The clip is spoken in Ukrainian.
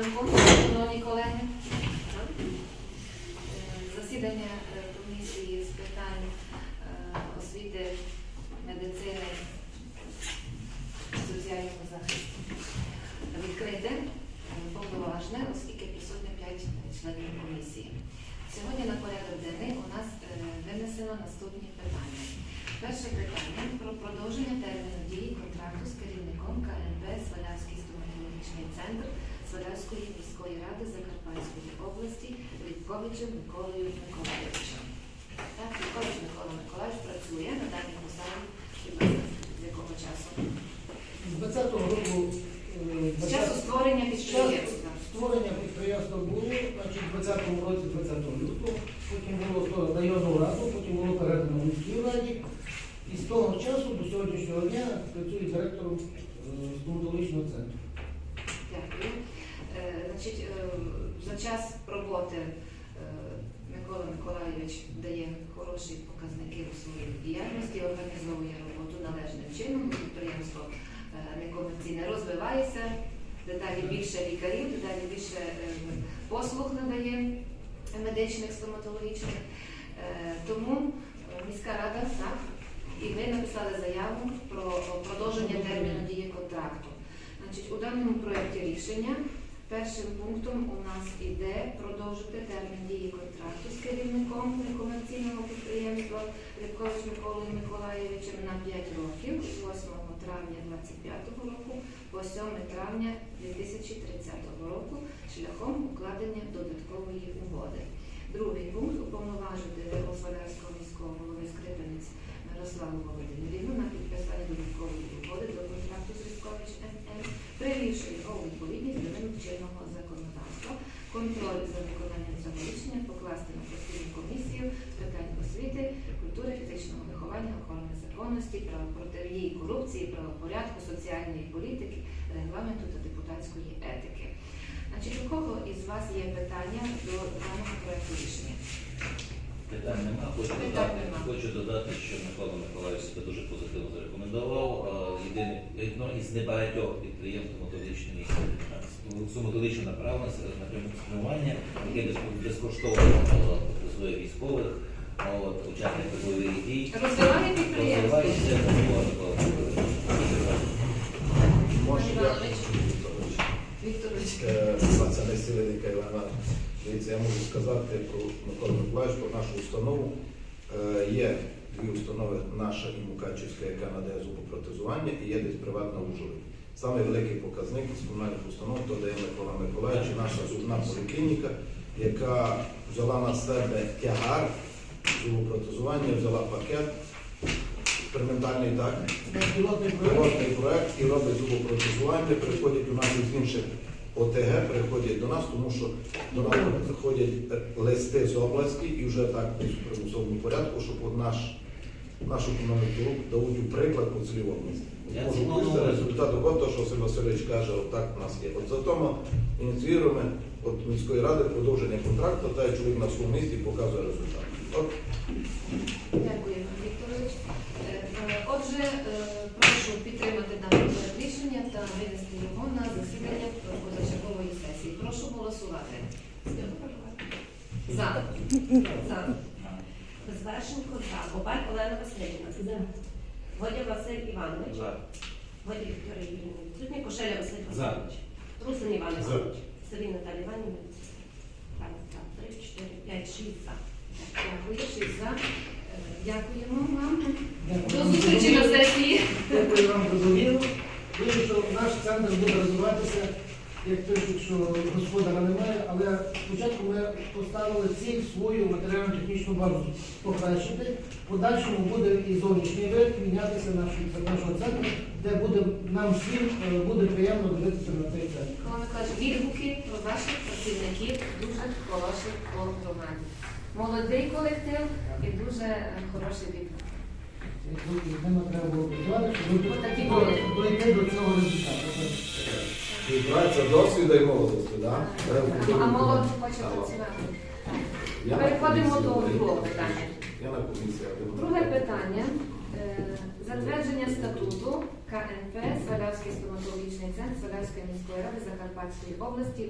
ранку, шановні колеги. Е, Засідання е, комісії з питань е, освіти, медицини, соціального захисту відкрите, повноважне, оскільки присутні 5 членів комісії. Сьогодні на порядок денний у нас винесено наступні питання. Перше питання про продовження терміну дії контракту з керівником КНП Свалявський стоматологічний центр Свалявської міської ради Закарпатської області Рідковичем Миколою Миколаївичем. Так, Рідкович Микола Миколаївич працює на даній посаді з якого часу? З 20-го року е, З часу створення підприємства. створення підприємства було, значить, в 20-му році, 20 лютого, потім було районну раду, потім було передано міській раді. І з того часу до сьогоднішнього дня працює директором е, стоматологічного центру. Значить, е, за час роботи е, Микола Миколайович дає хороші показники у своїй діяльності, організовує роботу належним чином. Підприємство е, некомерційне розвивається, дедалі більше лікарів, дедалі більше послуг надає медичних, стоматологічних. Тому міська рада так, і ви написали заяву про продовження терміну дії контракту. Значить, у даному проєкті рішення першим пунктом у нас іде продовжити термін дії контракту з керівником некомерційного підприємства Рибкович Миколою Миколаєвичем на 5 років з 8 травня 2025 року по 7 травня 2030 року шляхом укладення додаткової угоди. Другий пункт уповноважити господарського міського голови Скрипинець Мирославу Володимирівну на підписання додаткової угоди до контракту з Різкович НН привівши його у відповідність до вимог чинного законодавства. Виконанням цього рішення покласти на постійну комісію з питань освіти, культури, фізичного виховання, охорони законності, права протидії корупції, правопорядку, соціальної політики, регламенту та депутатської етики. Значить, у кого із вас є питання до даного проекту рішення? Питань нема. Хочу Питань додати, нема. хочу додати, що Микола Миколаївич себе дуже позитивно зарекомендував. Єдине одно із небагатьох підприємств стоматологічної стоматологічної направленості напрямку спрямування, яке безкоштовно працює військових, от, учасників бойових дій. Розвиває підприємство. Розвивається Може, я Іванович. Вікторович. Е, це не. Дивіться, я можу сказати про Миколу Миколаївич, про нашу установу. Е, Є дві установи, наша і Мукачівська, яка надає зубопротезування, і є десь приватна Ужгороді. Саме великий показник з комунальних установ, то дає Микола Миколаївич, наша зубна поліклініка, яка взяла на себе тягар зубопротезування, взяла пакет експериментальний так. Пілотний проєкт. Пілотний проект і робить зубопротезування, приходять у нас із інших ОТГ, приходять до нас, тому що до нас приходять листи з області і вже так в примусовому порядку, щоб наш, нашу руку дають у приклад області. Я Можу вивести результат того, що Василь Васильович каже, отак у нас є. От зато ми ініціюємо от міської ради продовження контракту, та чоловік на своєму місці показує результат. От Дякую, Вікторович. Е, е, Отже, е, прошу підтримати дане рішення та винести його на засідання позачергової сесії. Прошу голосувати. За. За. Безвершенко за. Бобаль Олена Васильівна. Водя Василь Іванович. За. Водя Вікторія Юрійовна. Відсутня. Кошеля Василь За. Васильович. Русин Іван За. Іванович. Савін Наталія Іванівна. Три, чотири, п'ять, шість за. Дякую, шість за. Е, Дякуємо вам. До зустрічі на сесії. Дякую вам за довіру. Вірю, що наш центр буде розвиватися, як пишуть, що господара немає, але спочатку ми поставили ціль свою матеріально-технічну базу покращити. В подальшому буде і зовнішній вид мінятися нашого, нашого центру, де буде нам всім е, буде приємно дивитися на цей центр. Микола Миколаївич, відгуки про ваших працівників дуже хороших по громаді. Молодий колектив і дуже хороший відгук. Ними треба було працювати, щоб дойти до цього результату. Співпраця досвіду і молодості, так? А молодь хоче працювати. Переходимо до другого питання. Я на комісії. Друге питання. Е, Затвердження статуту КНП Свалявський стоматологічний центр Свалявської міської ради Закарпатської області